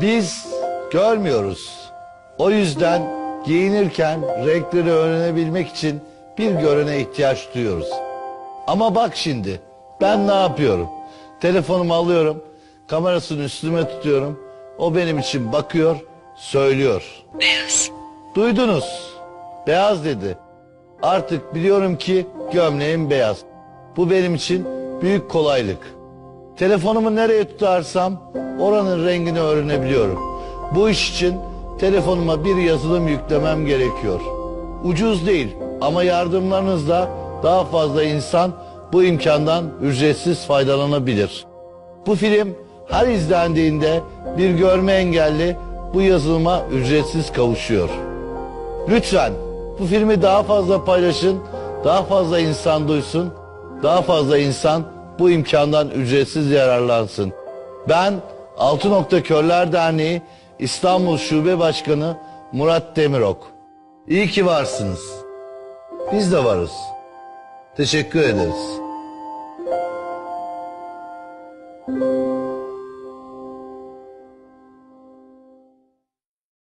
Biz görmüyoruz. O yüzden giyinirken renkleri öğrenebilmek için bir görene ihtiyaç duyuyoruz. Ama bak şimdi ben ne yapıyorum? Telefonumu alıyorum, kamerasını üstüme tutuyorum. O benim için bakıyor, söylüyor. Beyaz. Duydunuz. Beyaz dedi. Artık biliyorum ki gömleğim beyaz. Bu benim için büyük kolaylık. Telefonumu nereye tutarsam oranın rengini öğrenebiliyorum. Bu iş için telefonuma bir yazılım yüklemem gerekiyor. Ucuz değil ama yardımlarınızla daha fazla insan bu imkandan ücretsiz faydalanabilir. Bu film her izlendiğinde bir görme engelli bu yazılıma ücretsiz kavuşuyor. Lütfen bu filmi daha fazla paylaşın, daha fazla insan duysun, daha fazla insan bu imkandan ücretsiz yararlansın. Ben Altı Nokta Körler Derneği İstanbul Şube Başkanı Murat Demirok. İyi ki varsınız. Biz de varız. Teşekkür ederiz.